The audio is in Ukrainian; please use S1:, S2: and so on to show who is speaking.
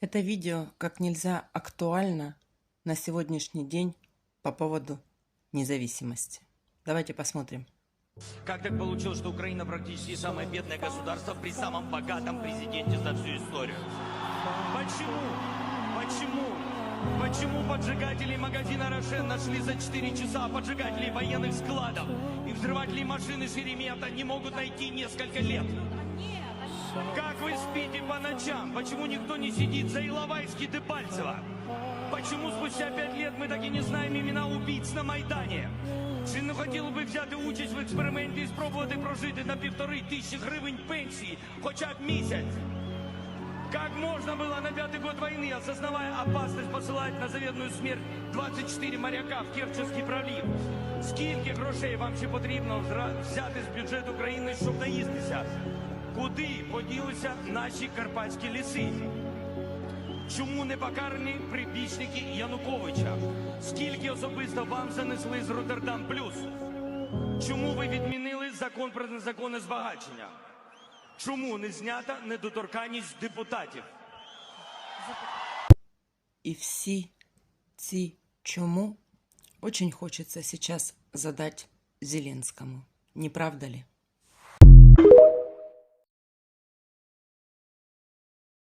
S1: Это видео как нельзя актуально на сегодняшний день по поводу независимости. Давайте посмотрим.
S2: Как так получилось, что Украина практически самое бедное государство при самом богатом президенте за всю историю? Почему? Почему? Почему поджигатели магазина «Рошен» нашли за 4 часа, а поджигателей военных складов и взрывателей машины Шеремета не могут найти несколько лет? Как вы спите по ночам? Почему никто не сидит за Иловайский Дебальцево? Почему спустя пять лет ми так і не знаємо імена убийць на Майдані? Чи не хотіли би взяти участь в експерименті і спробувати прожити на півтори тисячі гривень пенсії хоча б місяць? Как можно было на пятый год войны, осознавая опасность, посылать на заветную смерть 24 моряка в Керченський пролив? Скільки грошей вам ще потрібно взра- взяти з бюджету країни, щоб наїстися? Куди поділися наші карпатські ліси? Чому не покарані прибічники Януковича? Скільки особисто вам занесли з Роттердам Плюс? Чому ви відмінили закон про незаконне збагачення? Чому не знята недоторканність депутатів?
S1: И всі ці чому очень хочется сейчас задать Зеленскому. Не правда ли?